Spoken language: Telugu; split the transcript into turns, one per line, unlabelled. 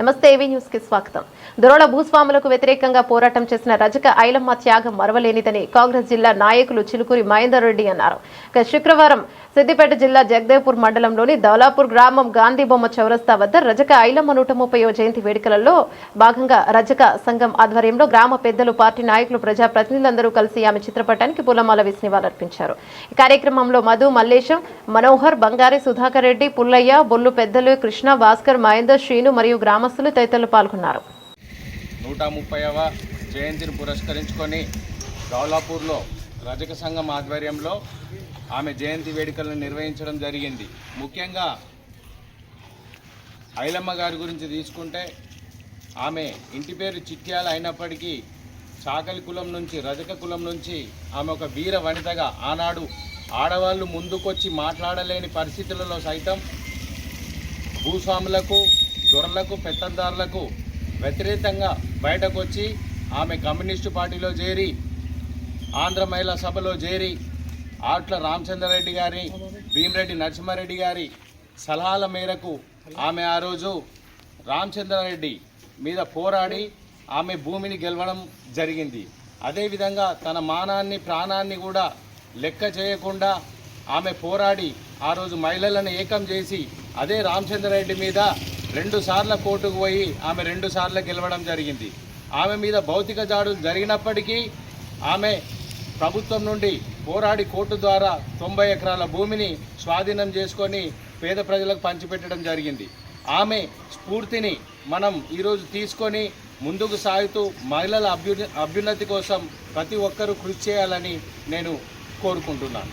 నమస్తే ఏవీ న్యూస్కి స్వాగతం. దొరల భూస్వాములకు వ్యతిరేకంగా పోరాటం చేసిన రజక ఐలమ్మ త్యాగం మరవలేనిదని కాంగ్రెస్ జిల్లా నాయకులు చిలుకూరి మహేందర్ రెడ్డి అన్నారు. ఇక శుక్రవారం సిద్దిపేట జిల్లా జగదేవ్పూర్ మండలంలోని దౌలాపూర్ గ్రామం గాంధీ బొమ్మ చౌరస్తా వద్ద రజక ఐలమ్మ నూట ముప్పైవ జయంతి వేడుకలలో భాగంగా రజక సంఘం ఆధ్వర్యంలో గ్రామ పెద్దలు పార్టీ నాయకులు ప్రజాప్రతినిధులందరూ కలిసి ఆమె చిత్రపటానికి పూలమాల వేసి నివాళులర్పించారు. ఈ కార్యక్రమంలో మధు మల్లేశం మనోహర్ బంగారి సుధాకర్ రెడ్డి పుల్లయ్య బొల్లు పెద్దలు కృష్ణ భాస్కర్ మహేందర్ శ్రీను మరియు గ్రామ గ్రామస్తులు తదితరులు పాల్గొన్నారు.
నూట ముప్పైవ జయంతిని పురస్కరించుకొని దౌలాపూర్లో రజక సంఘం ఆధ్వర్యంలో ఆమె జయంతి వేడుకలను నిర్వహించడం జరిగింది. ముఖ్యంగా ఐలమ్మ గారి గురించి తీసుకుంటే ఆమె ఇంటి పేరు చిట్యాల అయినప్పటికీ చాకలి కులం నుంచి రజక కులం నుంచి ఆమె ఒక వీర వనితగా ఆనాడు ఆడవాళ్ళు ముందుకొచ్చి మాట్లాడలేని పరిస్థితులలో సైతం భూస్వాములకు దొరలకు పెత్తందారులకు వ్యతిరేకంగా బయటకు వచ్చి ఆమె కమ్యూనిస్టు పార్టీలో చేరి ఆంధ్ర మహిళా సభలో చేరి ఆట్ల రామచంద్రారెడ్డి గారి భీమరెడ్డి నరసింహారెడ్డి గారి సలహాల మేరకు ఆమె ఆ రోజు రామచంద్రారెడ్డి మీద పోరాడి ఆమె భూమిని గెలవడం జరిగింది. అదేవిధంగా తన మానాన్ని ప్రాణాన్ని కూడా లెక్క చేయకుండా ఆమె పోరాడి ఆ రోజు మహిళలను ఏకం చేసి అదే రామచంద్రారెడ్డి మీద రెండు సార్ల కోర్టుకు పోయి ఆమె రెండు సార్లు గెలవడం జరిగింది. ఆమె మీద భౌతిక దాడులు జరిగినప్పటికీ ఆమె ప్రభుత్వం నుండి పోరాడి కోర్టు ద్వారా తొంభై ఎకరాల భూమిని స్వాధీనం చేసుకొని పేద ప్రజలకు పంచిపెట్టడం జరిగింది. ఆమె స్ఫూర్తిని మనం ఈరోజు తీసుకొని ముందుకు సాగుతూ మహిళల అభ్యు అభ్యున్నతి కోసం ప్రతి ఒక్కరూ కృషి చేయాలని నేను కోరుకుంటున్నాను.